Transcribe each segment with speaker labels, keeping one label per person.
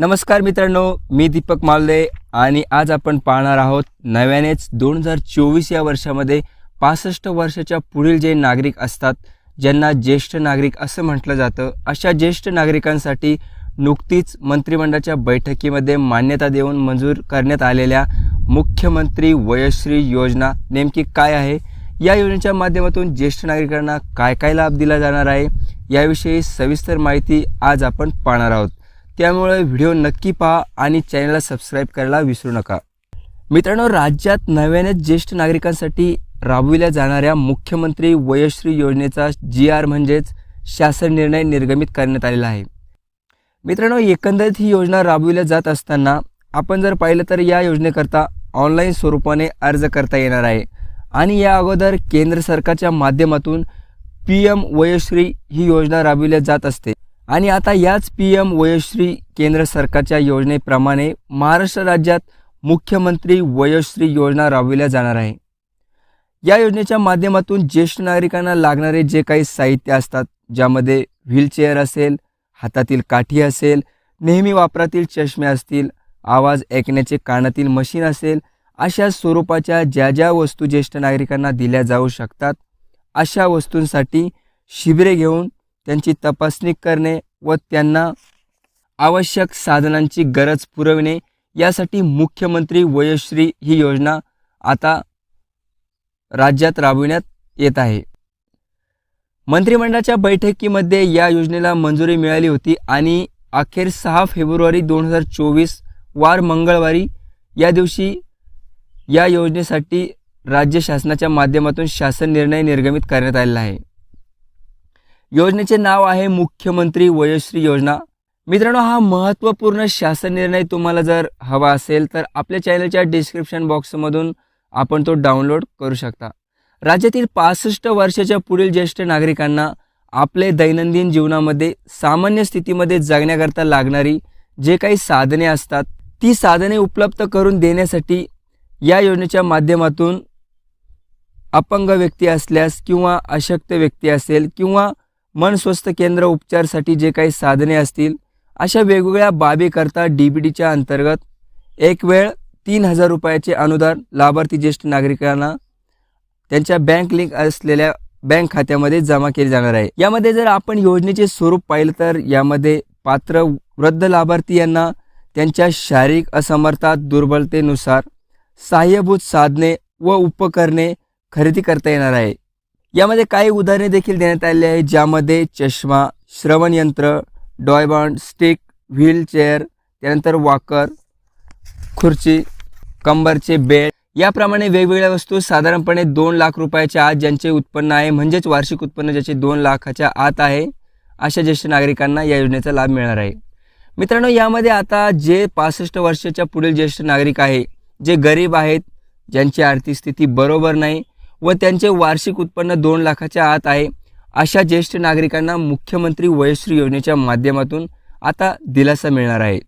Speaker 1: नमस्कार मित्रांनो मी दीपक मालदे आणि आज आपण पाहणार आहोत नव्यानेच दोन हजार चोवीस या वर्षामध्ये पासष्ट वर्षाच्या पुढील जे नागरिक असतात ज्यांना ज्येष्ठ नागरिक असं म्हटलं जातं अशा ज्येष्ठ नागरिकांसाठी नुकतीच मंत्रिमंडळाच्या बैठकीमध्ये मान्यता देऊन मंजूर करण्यात आलेल्या मुख्यमंत्री वयश्री योजना नेमकी काय आहे या योजनेच्या माध्यमातून ज्येष्ठ नागरिकांना काय काय लाभ दिला जाणार आहे याविषयी सविस्तर माहिती आज आपण पाहणार आहोत त्यामुळे व्हिडिओ नक्की पहा आणि चॅनलला सबस्क्राईब करायला विसरू नका मित्रांनो राज्यात नव्याने ज्येष्ठ नागरिकांसाठी राबविल्या जाणाऱ्या मुख्यमंत्री वयश्री योजनेचा जी आर म्हणजेच शासन निर्णय निर्गमित करण्यात आलेला आहे मित्रांनो एकंदरीत ही योजना राबविल्या जात असताना आपण जर पाहिलं तर या योजनेकरता ऑनलाईन स्वरूपाने अर्ज करता येणार आहे आणि या अगोदर केंद्र सरकारच्या माध्यमातून पी एम वयश्री ही योजना राबविल्या जात असते आणि आता याच पी एम वयोश्री केंद्र सरकारच्या योजनेप्रमाणे महाराष्ट्र राज्यात मुख्यमंत्री वयोश्री योजना राबविल्या जाणार आहे या योजनेच्या माध्यमातून ज्येष्ठ नागरिकांना लागणारे जे काही साहित्य असतात ज्यामध्ये व्हीलचेअर असेल हातातील काठी असेल नेहमी वापरातील चष्मे असतील आवाज ऐकण्याचे कानातील मशीन असेल अशा स्वरूपाच्या ज्या ज्या वस्तू ज्येष्ठ नागरिकांना दिल्या जाऊ शकतात अशा वस्तूंसाठी शिबिरे घेऊन त्यांची तपासणी करणे व त्यांना आवश्यक साधनांची गरज पुरविणे यासाठी मुख्यमंत्री वयश्री ही योजना आता राज्यात राबविण्यात येत आहे मंत्रिमंडळाच्या बैठकीमध्ये या योजनेला मंजुरी मिळाली होती आणि अखेर सहा फेब्रुवारी दोन हजार चोवीस वार मंगळवारी या दिवशी या योजनेसाठी राज्य शासनाच्या माध्यमातून शासन निर्णय निर्गमित करण्यात आलेला आहे योजनेचे नाव आहे मुख्यमंत्री वयश्री योजना मित्रांनो हा महत्त्वपूर्ण शासन निर्णय तुम्हाला जर हवा असेल तर आपल्या चॅनलच्या डिस्क्रिप्शन बॉक्समधून आपण तो डाउनलोड करू शकता राज्यातील पासष्ट वर्षाच्या पुढील ज्येष्ठ नागरिकांना आपले दैनंदिन जीवनामध्ये सामान्य स्थितीमध्ये जगण्याकरता लागणारी जे काही साधने असतात ती साधने उपलब्ध करून देण्यासाठी या योजनेच्या माध्यमातून अपंग व्यक्ती असल्यास किंवा अशक्त व्यक्ती असेल किंवा मन स्वस्थ केंद्र उपचारसाठी जे काही साधने असतील अशा वेगवेगळ्या बाबीकरता डी बी डीच्या अंतर्गत एक वेळ तीन हजार रुपयाचे अनुदान लाभार्थी ज्येष्ठ नागरिकांना त्यांच्या बँक लिंक असलेल्या बँक खात्यामध्ये जमा केले जाणार आहे यामध्ये जर आपण योजनेचे स्वरूप पाहिलं तर यामध्ये पात्र वृद्ध लाभार्थी यांना त्यांच्या शारीरिक असमर्था दुर्बलतेनुसार सहाय्यभूत साधने व उपकरणे खरेदी करता येणार आहे यामध्ये काही उदाहरणे देखील देण्यात आली आहेत ज्यामध्ये चष्मा श्रवणयंत्र डॉयबॉन्ड स्टिक व्हीलचेअर त्यानंतर वॉकर खुर्ची कंबरचे बेड याप्रमाणे वेगवेगळ्या वस्तू साधारणपणे दोन लाख रुपयाच्या आत ज्यांचे उत्पन्न आहे म्हणजेच वार्षिक उत्पन्न ज्याचे दोन लाखाच्या आत आहे अशा ज्येष्ठ नागरिकांना या योजनेचा लाभ मिळणार आहे मित्रांनो यामध्ये आता जे पासष्ट वर्षाच्या पुढील ज्येष्ठ नागरिक आहे जे गरीब आहेत ज्यांची आर्थिक स्थिती बरोबर नाही व त्यांचे वार्षिक उत्पन्न दोन लाखाच्या आत आहे अशा ज्येष्ठ नागरिकांना मुख्यमंत्री वयश्री योजनेच्या माध्यमातून आता दिलासा मिळणार आहे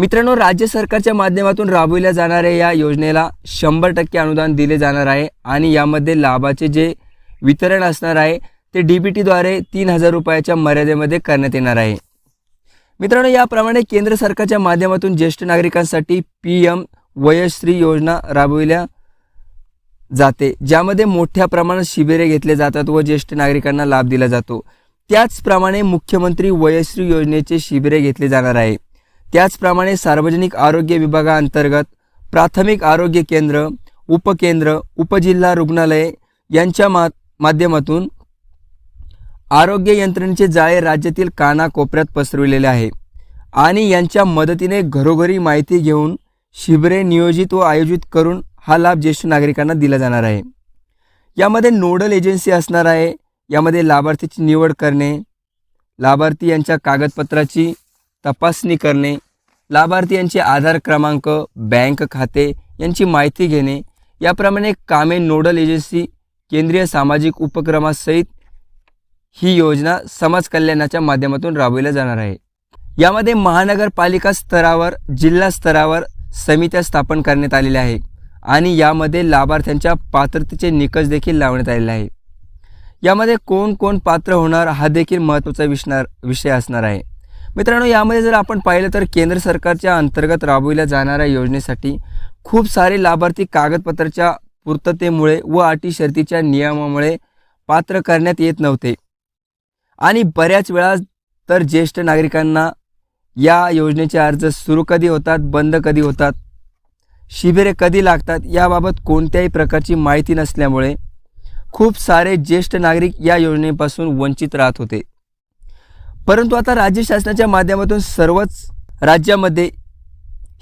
Speaker 1: मित्रांनो राज्य सरकारच्या माध्यमातून राबविल्या जाणाऱ्या या योजनेला शंभर टक्के अनुदान दिले जाणार आहे आणि यामध्ये लाभाचे जे वितरण असणार आहे ते डी बी टीद्वारे तीन हजार रुपयाच्या मर्यादेमध्ये करण्यात येणार आहे मित्रांनो याप्रमाणे केंद्र सरकारच्या माध्यमातून ज्येष्ठ नागरिकांसाठी पी एम वयश्री योजना राबविल्या जाते ज्यामध्ये मोठ्या प्रमाणात शिबिरे घेतले जातात व ज्येष्ठ नागरिकांना लाभ दिला जातो त्याचप्रमाणे मुख्यमंत्री वयश्री योजनेचे शिबिरे घेतले जाणार आहे त्याचप्रमाणे सार्वजनिक आरोग्य विभागाअंतर्गत प्राथमिक आरोग्य केंद्र उपकेंद्र उपजिल्हा रुग्णालय यांच्या मा माध्यमातून आरोग्य यंत्रणेचे जाळे राज्यातील कानाकोपऱ्यात पसरविलेले आहे आणि यांच्या मदतीने घरोघरी माहिती घेऊन शिबिरे नियोजित व आयोजित करून हा लाभ ज्येष्ठ नागरिकांना दिला जाणार आहे यामध्ये नोडल एजन्सी असणार आहे यामध्ये लाभार्थीची निवड करणे लाभार्थी यांच्या कागदपत्राची तपासणी करणे लाभार्थी यांचे आधार क्रमांक बँक खाते यांची माहिती घेणे याप्रमाणे कामे नोडल एजन्सी केंद्रीय सामाजिक उपक्रमासहित ही योजना समाज कल्याणाच्या माध्यमातून राबविल्या जाणार आहे यामध्ये महानगरपालिका स्तरावर जिल्हा स्तरावर समित्या स्थापन करण्यात आलेल्या आहे आणि यामध्ये लाभार्थ्यांच्या पात्रतेचे निकष देखील लावण्यात आलेले आहे यामध्ये कोण कोण पात्र होणार हा देखील महत्त्वाचा विषणार विषय असणार आहे मित्रांनो यामध्ये जर आपण पाहिलं तर केंद्र सरकारच्या अंतर्गत राबविल्या जाणाऱ्या योजनेसाठी खूप सारे लाभार्थी कागदपत्राच्या पूर्ततेमुळे व अटी शर्तीच्या नियमामुळे पात्र करण्यात येत नव्हते आणि बऱ्याच वेळा तर ज्येष्ठ नागरिकांना या योजनेचे अर्ज सुरू कधी होतात बंद कधी होतात शिबिरे कधी लागतात याबाबत कोणत्याही प्रकारची माहिती नसल्यामुळे खूप सारे ज्येष्ठ नागरिक या योजनेपासून वंचित राहत होते परंतु आता राज्य शासनाच्या माध्यमातून सर्वच राज्यामध्ये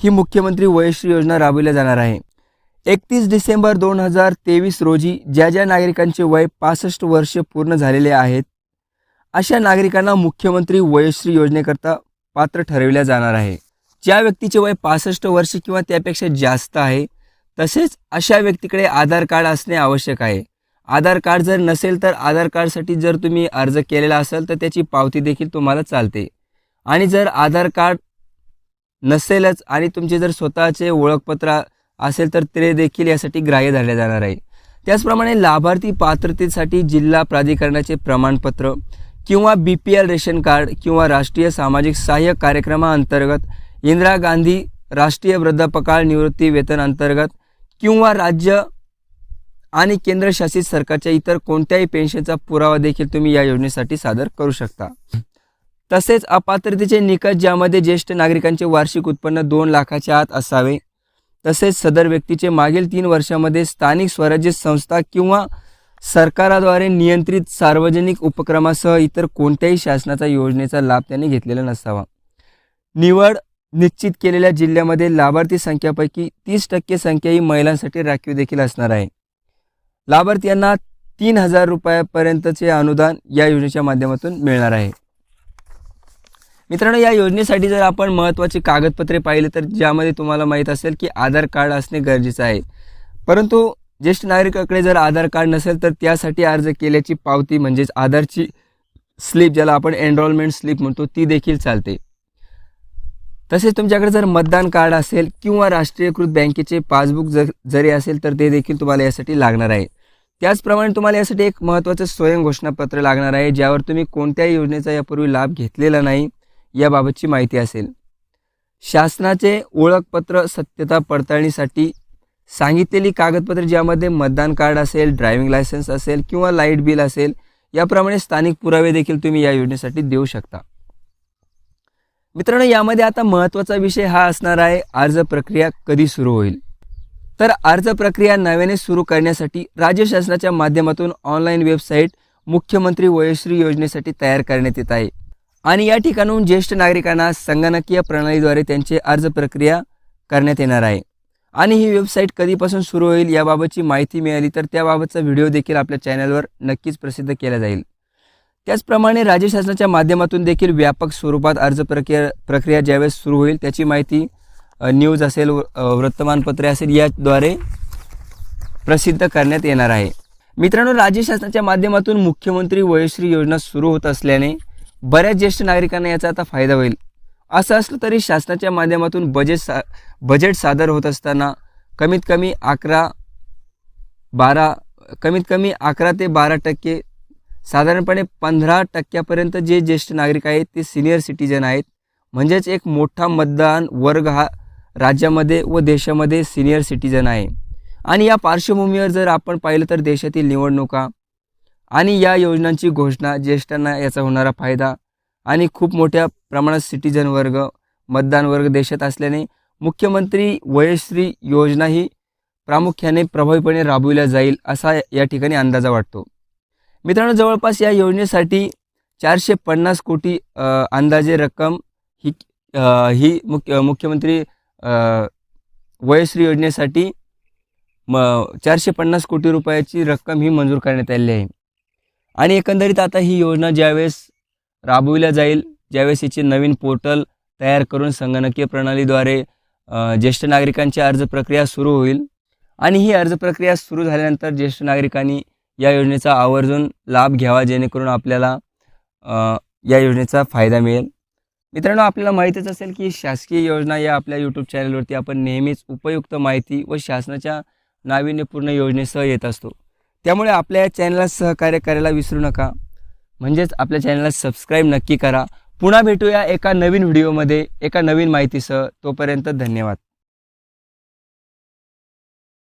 Speaker 1: ही मुख्यमंत्री वयश्री योजना राबविल्या जाणार आहे एकतीस डिसेंबर दोन हजार तेवीस रोजी ज्या ज्या नागरिकांचे वय पासष्ट वर्ष पूर्ण झालेले आहेत अशा नागरिकांना मुख्यमंत्री वयश्री योजनेकरता पात्र ठरविल्या जाणार आहे ज्या व्यक्तीचे वय पासष्ट वर्ष किंवा त्यापेक्षा जास्त आहे तसेच अशा व्यक्तीकडे आधार कार्ड असणे आवश्यक आहे आधार कार्ड जर नसेल तर आधार कार्डसाठी जर तुम्ही अर्ज केलेला असेल तर त्याची पावती देखील तुम्हाला चालते आणि जर आधार कार्ड नसेलच आणि तुमचे जर स्वतःचे ओळखपत्र असेल तर ते देखील यासाठी ग्राह्य धरले जाणार आहे त्याचप्रमाणे लाभार्थी पात्रतेसाठी जिल्हा प्राधिकरणाचे प्रमाणपत्र किंवा B P L ration card किंवा राष्ट्रीय सामाजिक सहाय्य कार्यक्रमाअंतर्गत इंदिरा गांधी राष्ट्रीय वृद्धापकाळ निवृत्ती वेतन अंतर्गत किंवा राज्य आणि केंद्रशासित सरकारच्या इतर कोणत्याही पेन्शनचा पुरावा देखील तुम्ही या योजनेसाठी सादर करू शकता तसेच अपात्रतेचे निकष ज्यामध्ये ज्येष्ठ नागरिकांचे वार्षिक उत्पन्न दोन लाखाच्या आत असावे तसेच सदर व्यक्तीचे मागील तीन वर्षामध्ये स्थानिक स्वराज्य संस्था किंवा सरकाराद्वारे नियंत्रित सार्वजनिक उपक्रमासह इतर कोणत्याही शासनाचा योजनेचा लाभ त्यांनी घेतलेला नसावा निवड निश्चित केलेल्या जिल्ह्यामध्ये लाभार्थी संख्यापैकी तीस टक्के संख्या ही महिलांसाठी राखीव देखील असणार आहे लाभार्थ्यांना तीन हजार रुपयापर्यंतचे अनुदान या योजनेच्या माध्यमातून मिळणार आहे मित्रांनो या योजनेसाठी जर आपण महत्त्वाची कागदपत्रे पाहिले तर ज्यामध्ये तुम्हाला माहीत असेल की आधार कार्ड असणे गरजेचं आहे परंतु ज्येष्ठ नागरिकाकडे जर आधार कार्ड नसेल तर त्यासाठी अर्ज केल्याची पावती म्हणजेच आधारची स्लिप ज्याला आपण एनरोलमेंट स्लिप म्हणतो ती देखील चालते तसेच तुमच्याकडे जर मतदान कार्ड असेल किंवा राष्ट्रीयकृत बँकेचे पासबुक जर जरी असेल तर ते देखील तुम्हाला यासाठी लागणार आहे त्याचप्रमाणे तुम्हाला यासाठी एक महत्त्वाचं स्वयं घोषणापत्र लागणार आहे ज्यावर तुम्ही कोणत्याही योजनेचा यापूर्वी लाभ घेतलेला नाही याबाबतची माहिती असेल शासनाचे ओळखपत्र सत्यता पडताळणीसाठी सांगितलेली कागदपत्र ज्यामध्ये मतदान कार्ड असेल ड्रायव्हिंग लायसन्स असेल किंवा लाईट बिल असेल याप्रमाणे स्थानिक पुरावे देखील तुम्ही या योजनेसाठी देऊ शकता मित्रांनो यामध्ये आता महत्त्वाचा विषय हा असणार आहे अर्ज प्रक्रिया कधी सुरू होईल तर अर्ज प्रक्रिया नव्याने सुरू करण्यासाठी राज्य शासनाच्या माध्यमातून ऑनलाईन वेबसाईट मुख्यमंत्री वयश्री योजनेसाठी तयार करण्यात येत आहे आणि या ठिकाणून ज्येष्ठ नागरिकांना संगणकीय प्रणालीद्वारे त्यांचे अर्ज प्रक्रिया करण्यात येणार आहे आणि ही वेबसाईट कधीपासून सुरू होईल याबाबतची माहिती मिळाली तर त्याबाबतचा व्हिडिओ देखील आपल्या चॅनलवर नक्कीच प्रसिद्ध केला जाईल त्याचप्रमाणे राज्य शासनाच्या माध्यमातून देखील व्यापक स्वरूपात अर्ज प्रक्रिया प्रक्रिया ज्यावेळेस सुरू होईल त्याची माहिती न्यूज असेल वृत्तमानपत्रे असेल याद्वारे प्रसिद्ध करण्यात येणार आहे मित्रांनो राज्य शासनाच्या माध्यमातून मुख्यमंत्री वयश्री योजना सुरू होत असल्याने बऱ्याच ज्येष्ठ नागरिकांना याचा आता फायदा होईल असं असलं तरी शासनाच्या माध्यमातून बजेट सा बजेट सादर होत असताना कमीत कमी अकरा बारा कमीत कमी अकरा ते बारा टक्के साधारणपणे पंधरा टक्क्यापर्यंत जे ज्येष्ठ नागरिक आहेत ते सिनियर सिटीजन आहेत म्हणजेच एक मोठा मतदान वर्ग हा राज्यामध्ये व देशामध्ये सिनियर सिटीजन आहे आणि या पार्श्वभूमीवर जर आपण पाहिलं तर देशातील निवडणुका आणि या योजनांची घोषणा ज्येष्ठांना याचा होणारा फायदा आणि खूप मोठ्या प्रमाणात सिटीजन वर्ग मतदान वर्ग देशात असल्याने मुख्यमंत्री वयश्री योजना ही प्रामुख्याने प्रभावीपणे राबविल्या जाईल असा या ठिकाणी अंदाजा वाटतो मित्रांनो जवळपास या योजनेसाठी चारशे पन्नास कोटी अंदाजे रक्कम ही ही मुख्य मुख्यमंत्री वयश्री योजनेसाठी म चारशे पन्नास कोटी रुपयाची रक्कम ही मंजूर करण्यात आलेली आहे आणि एकंदरीत आता ही योजना ज्यावेळेस राबविल्या जाईल ज्यावेळेस याचे नवीन पोर्टल तयार करून संगणकीय प्रणालीद्वारे ज्येष्ठ नागरिकांची अर्ज प्रक्रिया सुरू होईल आणि ही अर्ज प्रक्रिया सुरू झाल्यानंतर ज्येष्ठ नागरिकांनी या योजनेचा आवर्जून लाभ घ्यावा जेणेकरून आपल्याला या योजनेचा फायदा मिळेल मित्रांनो आपल्याला माहितीच असेल की शासकीय योजना या आपल्या यूट्यूब चॅनलवरती आपण नेहमीच उपयुक्त माहिती व शासनाच्या नाविन्यपूर्ण योजनेसह येत असतो त्यामुळे आपल्या या चॅनलला सहकार्य करायला विसरू नका म्हणजेच आपल्या चॅनलला सबस्क्राईब नक्की करा पुन्हा भेटूया एका नवीन व्हिडिओमध्ये एका नवीन माहितीसह तोपर्यंत धन्यवाद